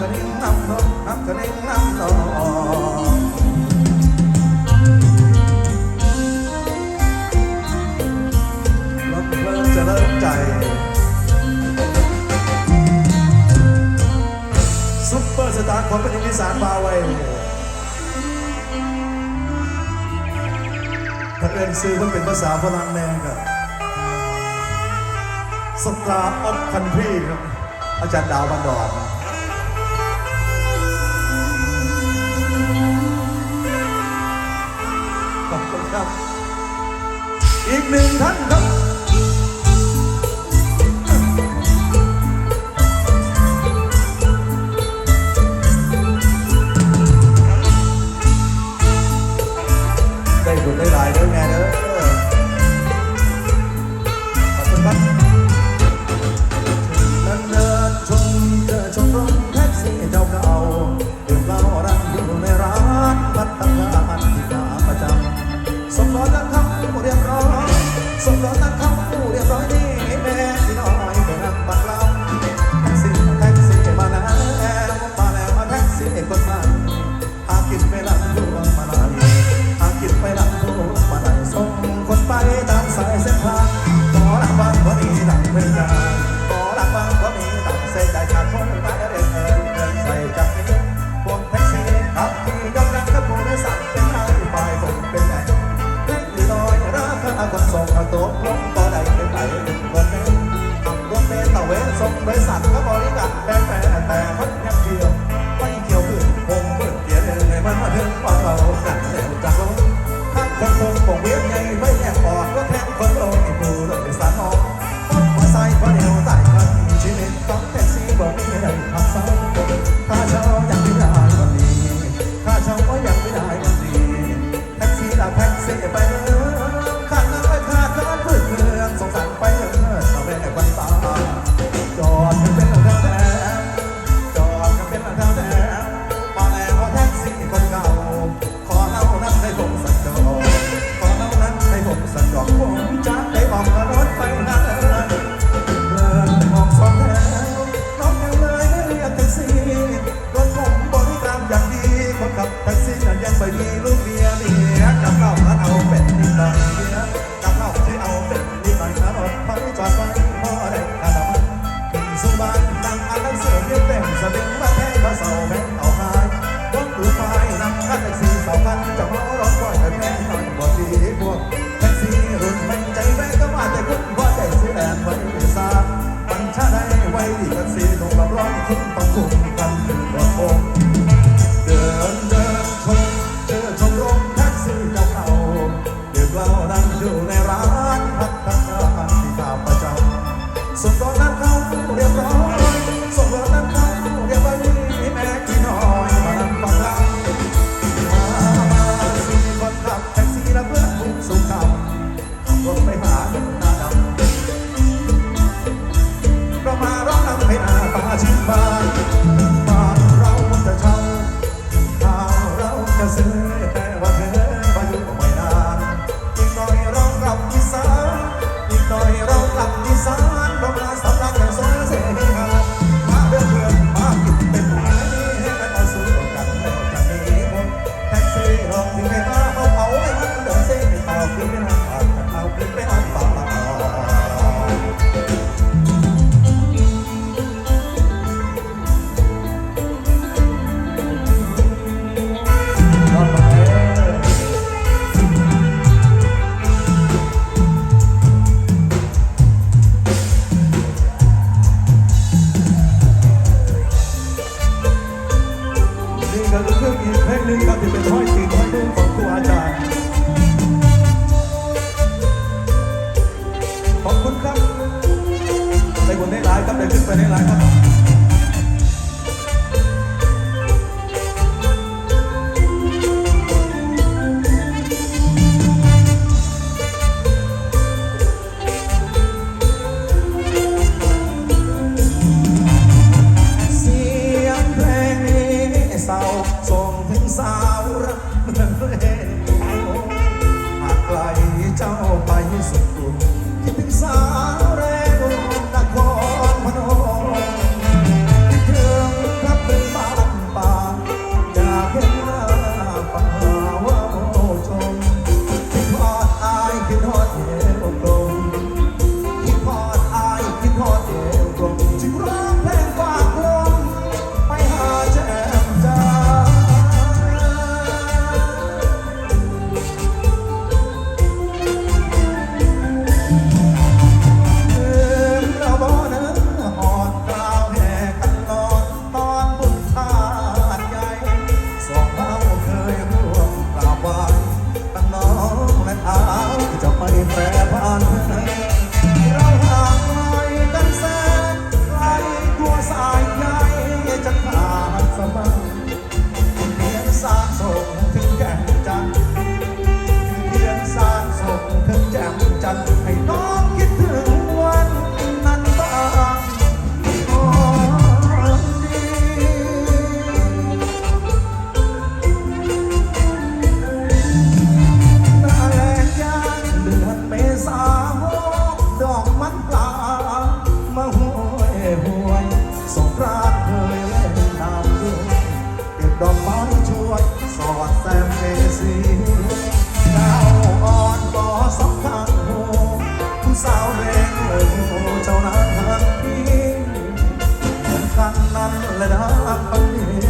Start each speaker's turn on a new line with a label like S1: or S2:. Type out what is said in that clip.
S1: สลิงลำดอกฮัสลิงลำดอจะเริ่ใจซุปเปอร์สตาร์ของประเทศอีสานบาไว้ถ้าเอ็นซื้อมันเป็นภาษาฝรั่งแน่ครัสตาร์ออฟคันพี่ครับ อาจารย์ดาวบันดอน ครับ อีกหนึ่งท่านครับ กับแท็กซี่ฉันยังไม่มีลูกเมียเมียกับเราฉันเอาเป็ดนิดหน่อยกับเราฉันเอาเป็ดนิดหน่อยฉันอดไปจอดไปพ่อได้ขนาดขึ้นสู่บ้านนั่งอ่านหนังสือเรียนเต็มสะดึงมาแทงมาเสาแม่เอาหายรถหรือไฟนั่งข้าแท็กซี่สองคันจะมอ สักิดถึงสา สาวเร่งเออเจ้านางหักพี่เหมืครั้งนั้นแะดันนี้